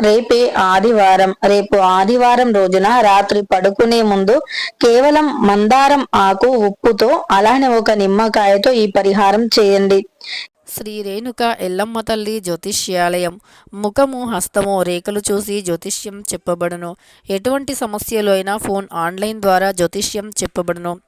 రేపే ఆదివారం రేపు ఆదివారం రోజున రాత్రి పడుకునే ముందు కేవలం మందారం ఆకు ఉప్పుతో అలానే ఒక నిమ్మకాయతో ఈ పరిహారం చేయండి. శ్రీ రేణుక ఎల్లమ్మ తల్లి జ్యోతిష్యాలయం. ముఖము హస్తము రేఖలు చూసి జ్యోతిష్యం చెప్పబడును. ఎటువంటి సమస్యలు అయినా ఫోన్ ఆన్లైన్ ద్వారా జ్యోతిష్యం చెప్పబడును.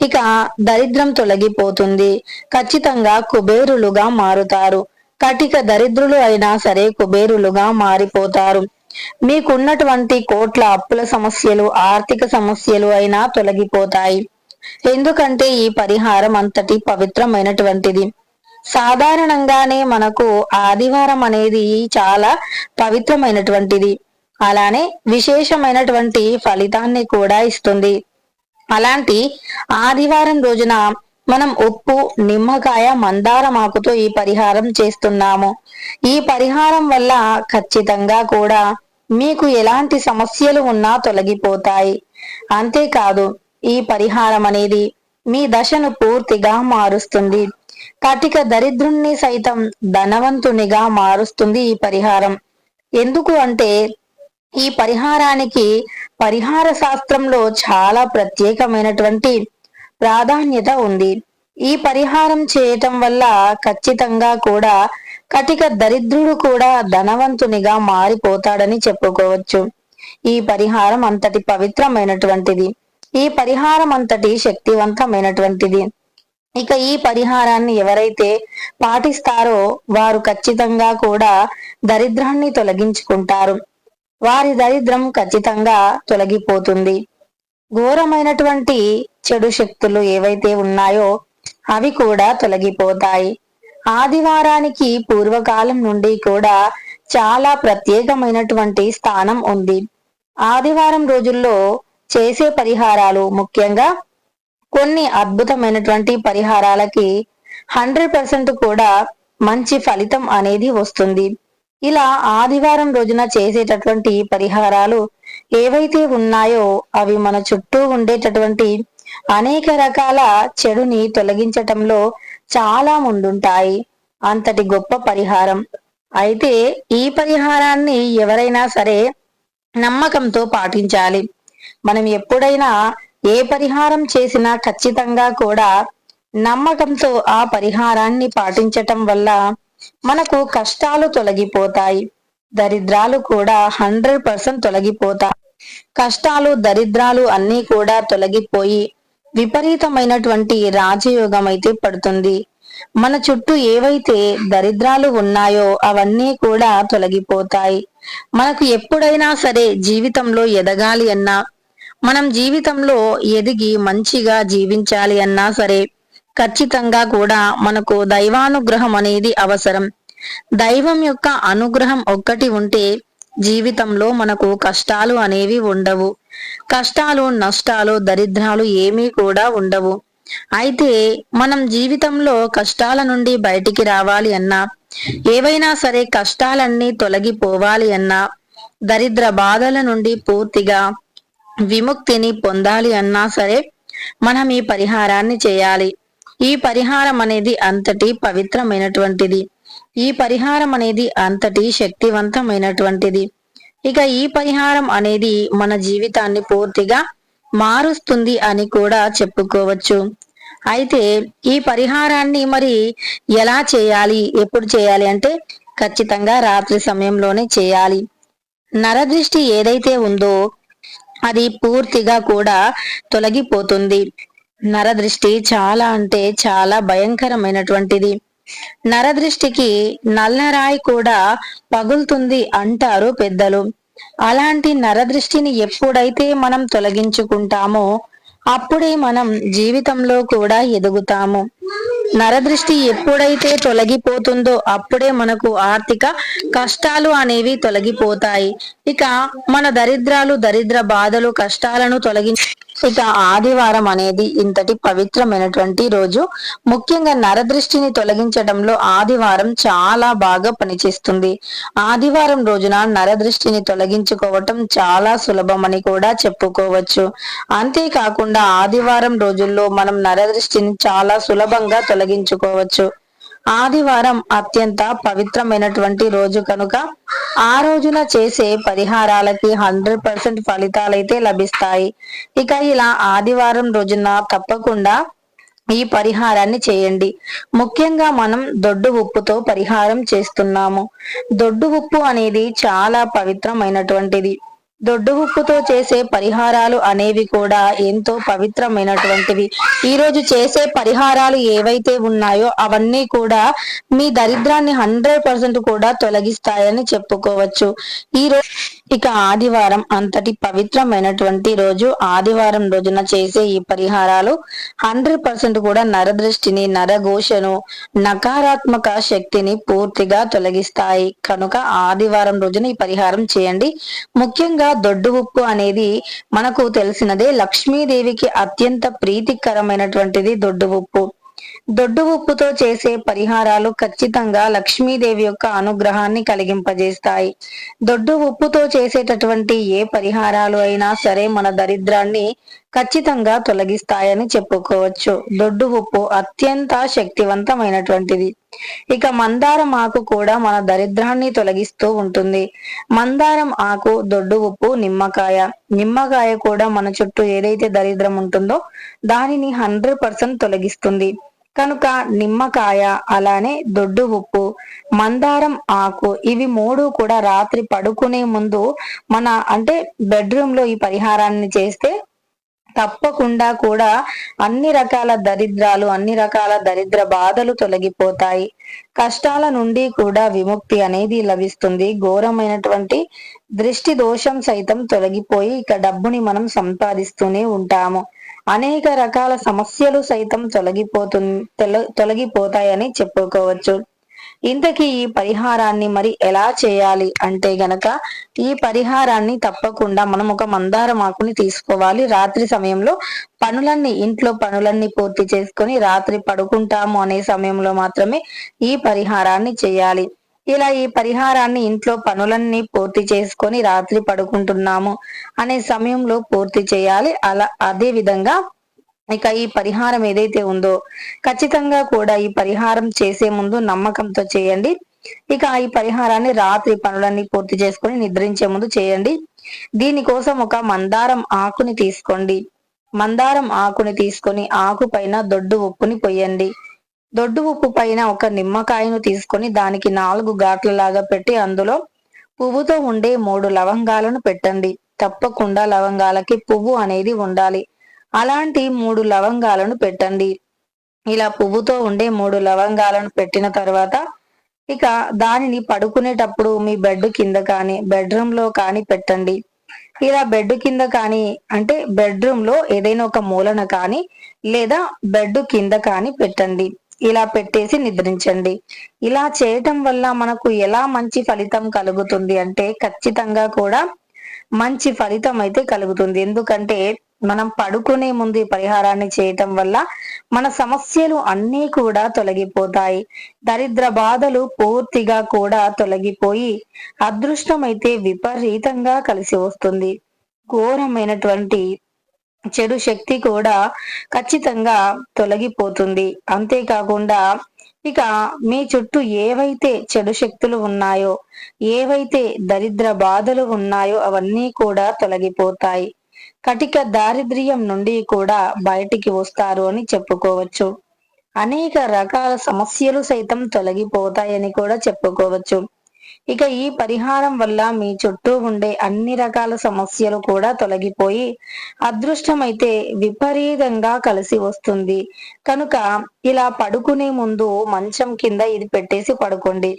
ఇక దరిద్రం తొలగిపోతుంది. ఖచ్చితంగా కుబేరులుగా మారుతారు. కటిక దరిద్రులు అయినా సరే కుబేరులుగా మారిపోతారు. మీకున్నటువంటి కోట్ల అప్పుల సమస్యలు ఆర్థిక సమస్యలు అయినా తొలగిపోతాయి. ఎందుకంటే ఈ పరిహారం అంతటి పవిత్రమైనటువంటిది. సాధారణంగానే మనకు ఆదివారం అనేది చాలా పవిత్రమైనటువంటిది. అలానే విశేషమైనటువంటి ఫలితాన్ని కూడా ఇస్తుంది. అలాంటి ఆదివారం రోజున మనం ఉప్పు నిమ్మకాయ మందారం ఆకుతో ఈ పరిహారం చేస్తున్నాము. ఈ పరిహారం వల్ల ఖచ్చితంగా కూడా మీకు ఎలాంటి సమస్యలు ఉన్నా తొలగిపోతాయి. అంతేకాదు ఈ పరిహారం అనేది మీ దశను పూర్తిగా మారుస్తుంది. కటిక దరిద్రుణ్ణి సైతం ధనవంతునిగా మారుస్తుంది ఈ పరిహారం. ఎందుకు అంటే ఈ పరిహారానికి పరిహార శాస్త్రంలో చాలా ప్రత్యేకమైనటువంటి ప్రాధాన్యత ఉంది. ఈ పరిహారం చేయటం వల్ల ఖచ్చితంగా కూడా కటిక దరిద్రుడు కూడా ధనవంతునిగా మారిపోతాడని చెప్పుకోవచ్చు. ఈ పరిహారం అంతటి పవిత్రమైనటువంటిది. ఈ పరిహారం అంతటి శక్తివంతమైనటువంటిది. ఇక ఈ పరిహారాన్ని ఎవరైతే పాటిస్తారో వారు ఖచ్చితంగా కూడా దరిద్రాన్ని తొలగించుకుంటారు. వారి దరిద్రం ఖచ్చితంగా తొలగిపోతుంది. ఘోరమైనటువంటి చెడు శక్తులు ఏవైతే ఉన్నాయో అవి కూడా తొలగిపోతాయి. ఆదివారానికి పూర్వకాలం నుండి కూడా చాలా ప్రత్యేకమైనటువంటి స్థానం ఉంది. ఆదివారం రోజుల్లో చేసే పరిహారాలు ముఖ్యంగా కొన్ని అద్భుతమైనటువంటి పరిహారాలకి హండ్రెడ్ పర్సెంట్ కూడా మంచి ఫలితం అనేది వస్తుంది. ఇలా ఆదివారం రోజున చేసేటటువంటి పరిహారాలు ఏవైతే ఉన్నాయో అవి మన చుట్టూ ఉండేటటువంటి అనేక రకాల చెడుని తొలగించటంలో చాలా ముందుంటాయి. అంతటి గొప్ప పరిహారం. అయితే ఈ పరిహారాన్ని ఎవరైనా సరే నమ్మకంతో పాటించాలి. మనం ఎప్పుడైనా ఏ పరిహారం చేసినా ఖచ్చితంగా కూడా నమ్మకంతో ఆ పరిహారాన్ని పాటించటం వల్ల మనకు కష్టాలు తొలగిపోతాయి. దరిద్రాలు కూడా హండ్రెడ్ పర్సెంట్ తొలగిపోతాయి. కష్టాలు దరిద్రాలు అన్నీ కూడా తొలగిపోయి విపరీతమైనటువంటి రాజయోగం అయితే పడుతుంది. మన చుట్టూ ఏవైతే దరిద్రాలు ఉన్నాయో అవన్నీ కూడా తొలగిపోతాయి. మనకు ఎప్పుడైనా సరే జీవితంలో ఎదగాలి అన్నా మనం జీవితంలో ఎదిగి మంచిగా జీవించాలి అన్నా సరే ఖచ్చితంగా కూడా మనకు దైవానుగ్రహం అనేది అవసరం. దైవం యొక్క అనుగ్రహం ఒక్కటి ఉంటే జీవితంలో మనకు కష్టాలు అనేవి ఉండవు. కష్టాలు నష్టాలు దరిద్రాలు ఏమీ కూడా ఉండవు. అయితే మనం జీవితంలో కష్టాల నుండి బయటికి రావాలి అన్నా ఏవైనా సరే కష్టాలన్నీ తొలగిపోవాలి అన్నా దరిద్ర బాధల నుండి పూర్తిగా విముక్తిని పొందాలి అన్నా సరే మనం ఈ పరిహారాన్ని చేయాలి. ఈ పరిహారం అనేది అంతటి పవిత్రమైనటువంటిది. ఈ పరిహారం అనేది అంతటి శక్తివంతమైనటువంటిది. ఇక ఈ పరిహారం అనేది మన జీవితాన్ని పూర్తిగా మారుస్తుంది అని కూడా చెప్పుకోవచ్చు. అయితే ఈ పరిహారాన్ని మరి ఎలా చేయాలి ఎప్పుడు చేయాలి అంటే ఖచ్చితంగా రాత్రి సమయంలోనే చేయాలి. నరదృష్టి ఏదైతే ఉందో అది పూర్తిగా కూడా తొలగిపోతుంది. నరదృష్టి చాలా అంటే చాలా భయంకరమైనటువంటిది. నరదృష్టికి నల్లరాయి కూడా పగులుతుంది అంటారు పెద్దలు. అలాంటి నరదృష్టిని ఎప్పుడైతే మనం తొలగించుకుంటామో అప్పుడే మనం జీవితంలో కూడా ఎదుగుతాము. నరదృష్టి ఎప్పుడైతే తొలగిపోతుందో అప్పుడే మనకు ఆర్థిక కష్టాలు అనేవి తొలగిపోతాయి. ఇక మన దరిద్రాలు దరిద్ర బాధలు కష్టాలను తొలగించి ఇక ఆదివారం అనేది ఇంతటి పవిత్రమైనటువంటి రోజు. ముఖ్యంగా నరదృష్టిని తొలగించడంలో ఆదివారం చాలా బాగా పనిచేస్తుంది. ఆదివారం రోజున నరదృష్టిని తొలగించుకోవటం చాలా సులభమని కూడా చెప్పుకోవచ్చు. అంతేకాకుండా ఆదివారం రోజుల్లో మనం నరదృష్టిని చాలా సులభంగా తొలగించుకోవచ్చు. ఆదివారం అత్యంత పవిత్రమైనటువంటి రోజు కనుక ఆ రోజున చేసే పరిహారాలకి హండ్రెడ్ పర్సెంట్ ఫలితాలైతే లభిస్తాయి. ఇక ఇలా ఆదివారం రోజున తప్పకుండా ఈ పరిహారాన్ని చేయండి. ముఖ్యంగా మనం దొడ్డు ఉప్పుతో పరిహారం చేస్తున్నాము. దొడ్డు ఉప్పు అనేది చాలా పవిత్రమైనటువంటిది. దొడ్డు ఉప్పుతో చేసే పరిహారాలు అనేవి కూడా ఎంతో పవిత్రమైనటువంటివి. ఈ రోజు చేసే పరిహారాలు ఏవైతే ఉన్నాయో అవన్నీ కూడా మీ దరిద్రాన్ని హండ్రెడ్ పర్సెంట్ కూడా తొలగిస్తాయని చెప్పుకోవచ్చు. ఈ రోజు ఇక ఆదివారం అంతటి పవిత్రమైనటువంటి రోజు ఆదివారం రోజున చేసే ఈ పరిహారాలు హండ్రెడ్ పర్సెంట్ కూడా నరదృష్టిని నరఘోషను నకారాత్మక శక్తిని పూర్తిగా తొలగిస్తాయి. కనుక ఆదివారం రోజున ఈ పరిహారం చేయండి. ముఖ్యంగా దొడ్డు ఉప్పు అనేది మనకు తెలిసినదే లక్ష్మీదేవికి అత్యంత ప్రీతికరమైనటువంటిది దొడ్డు ఉప్పు. దొడ్డు ఉప్పుతో చేసే పరిహారాలు ఖచ్చితంగా లక్ష్మీదేవి యొక్క అనుగ్రహాన్ని కలిగింపజేస్తాయి. దొడ్డు ఉప్పుతో చేసేటటువంటి ఏ పరిహారాలు అయినా సరే మన దరిద్రాన్ని ఖచ్చితంగా తొలగిస్తాయని చెప్పుకోవచ్చు. దొడ్డు ఉప్పు అత్యంత శక్తివంతమైనటువంటిది. ఇక మందారం ఆకు కూడా మన దరిద్రాన్ని తొలగిస్తూ ఉంటుంది. మందారం ఆకు దొడ్డు ఉప్పు నిమ్మకాయ. నిమ్మకాయ కూడా మన చుట్టూ ఏదైతే దరిద్రం ఉంటుందో దానిని హండ్రెడ్ పర్సెంట్ తొలగిస్తుంది. కనుక నిమ్మకాయ అలానే దొడ్డు ఉప్పు మందారం ఆకు ఇవి మూడు కూడా రాత్రి పడుకునే ముందు మన అంటే బెడ్రూమ్లో ఈ పరిహారాన్ని చేస్తే తప్పకుండా కూడా అన్ని రకాల దరిద్రాలు అన్ని రకాల దరిద్ర బాధలు తొలగిపోతాయి. కష్టాల నుండి కూడా విముక్తి అనేది లభిస్తుంది. ఘోరమైనటువంటి దృష్టి దోషం సైతం తొలగిపోయి ఇక డబ్బుని మనం సంపాదిస్తూనే ఉంటాము. అనేక రకాల సమస్యలు సైతం తొలగిపోతు తొలగిపోతాయని చెప్పుకోవచ్చు. ఇంతకీ ఈ పరిహారాన్ని మరి ఎలా చేయాలి అంటే గనక ఈ పరిహారాన్ని తప్పకుండా మనం ఒక మందారం ఆకుని తీసుకోవాలి. రాత్రి సమయంలో పనులన్నీ ఇంట్లో పనులన్నీ పూర్తి చేసుకొని రాత్రి పడుకుంటాము అనే సమయంలో మాత్రమే ఈ పరిహారాన్ని చేయాలి. ఇలా ఈ పరిహారాన్ని ఇంట్లో పనులన్నీ పూర్తి చేసుకొని రాత్రి పడుకుంటున్నాము అనే సమయంలో పూర్తి చేయాలి. అలా అదే విధంగా ఇక ఈ పరిహారం ఏదైతే ఉందో ఖచ్చితంగా కూడా ఈ పరిహారం చేసే ముందు నమ్మకంతో చేయండి. ఇక ఈ పరిహారాన్ని రాత్రి పనులన్నీ పూర్తి చేసుకొని నిద్రించే ముందు చేయండి. దీనికోసం ఒక మందారం ఆకుని తీసుకోండి. మందారం ఆకుని తీసుకొని ఆకు పైన దొడ్డు ఉప్పుని పొయ్యండి. దొడ్డు ఉప్పు పైన ఒక నిమ్మకాయను తీసుకొని దానికి నాలుగు ఘాట్లలాగా పెట్టి అందులో పువ్వుతో ఉండే మూడు లవంగాలను పెట్టండి. తప్పకుండా లవంగాలకి పువ్వు అనేది ఉండాలి. అలాంటి మూడు లవంగాలను పెట్టండి. ఇలా పువ్వుతో ఉండే మూడు లవంగాలను పెట్టిన తర్వాత ఇక దానిని పడుకునేటప్పుడు మీ బెడ్ కింద కానీ బెడ్రూమ్లో కానీ పెట్టండి. ఇలా బెడ్ కింద కానీ అంటే బెడ్రూమ్లో ఏదైనా ఒక మూలన కానీ లేదా బెడ్ కింద కానీ పెట్టండి. ఇలా పెట్టేసి నిద్రించండి. ఇలా చేయటం వల్ల మనకు ఎలా మంచి ఫలితం కలుగుతుంది అంటే ఖచ్చితంగా కూడా మంచి ఫలితం అయితే కలుగుతుంది. ఎందుకంటే మనం పడుకునే ముందు ఈ పరిహారాన్ని చేయటం వల్ల మన సమస్యలు అన్నీ కూడా తొలగిపోతాయి. దరిద్ర బాధలు పూర్తిగా కూడా తొలగిపోయి అదృష్టం అయితే విపరీతంగా కలిసి వస్తుంది. ఘోరమైనటువంటి చెడు శక్తి కూడా ఖచ్చితంగా తొలగిపోతుంది. అంతేకాకుండా ఇక మీ చుట్టూ ఏవైతే చెడు శక్తులు ఉన్నాయో ఏవైతే దరిద్ర బాధలు ఉన్నాయో అవన్నీ కూడా తొలగిపోతాయి. కటిక దారిద్ర్యం నుండి కూడా బయటికి వస్తారు అని చెప్పుకోవచ్చు. అనేక రకాల సమస్యలు సైతం తొలగిపోతాయని కూడా చెప్పుకోవచ్చు. ఇక ఈ పరిహారం వల్ల మీ చుట్టూ ఉండే అన్ని రకాల సమస్యలు కూడా తొలగిపోయి అదృష్టం అయితే విపరీతంగా కలిసి వస్తుంది. కనుక ఇలా పడుకునే ముందు మంచం కింద ఇది పెట్టేసి పడుకోండి.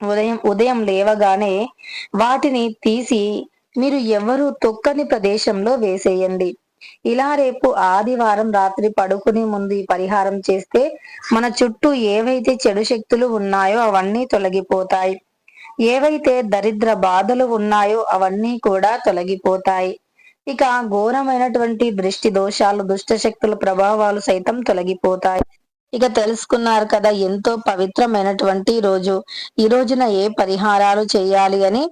ఉదయం ఉదయం లేవగానే వాటిని తీసి మీరు ఎవరు తొక్కని ప్రదేశంలో వేసేయండి. ఇలా రేపు ఆదివారం రాత్రి పడుకునే ముందు ఈ పరిహారం చేస్తే మన చుట్టూ ఏవైతే చెడు శక్తులు ఉన్నాయో అవన్నీ తొలగిపోతాయి. ఏవైతే దరిద్ర బాధలు ఉన్నాయో అవన్నీ కూడా తొలగిపోతాయి. ఇక ఘోరమైనటువంటి దృష్టి దోషాలు దుష్ట శక్తుల ప్రభావాలు సైతం తొలగిపోతాయి. ఇక తెలుసుకున్నారు కదా ఎంతో పవిత్రమైనటువంటి రోజు. ఈ రోజున ఏ పరిహారాలు చేయాలి అని?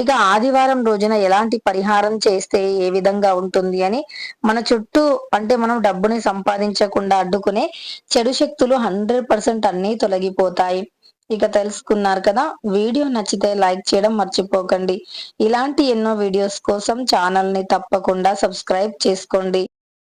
ఇక ఆదివారం రోజున ఎలాంటి పరిహారం చేస్తే ఏ విధంగా ఉంటుంది అని? మన చుట్టూ అంటే మనం డబ్బుని సంపాదించకుండా అడ్డుకునే చెడు శక్తులు హండ్రెడ్ పర్సెంట్ అన్ని తొలగిపోతాయి. ఇక తెలుసుకున్నారు కదా వీడియో నచ్చితే లైక్ చేయడం మర్చిపోకండి. ఇలాంటి ఎన్నో వీడియోస్ కోసం ఛానల్ని తప్పకుండా సబ్స్క్రైబ్ చేసుకోండి.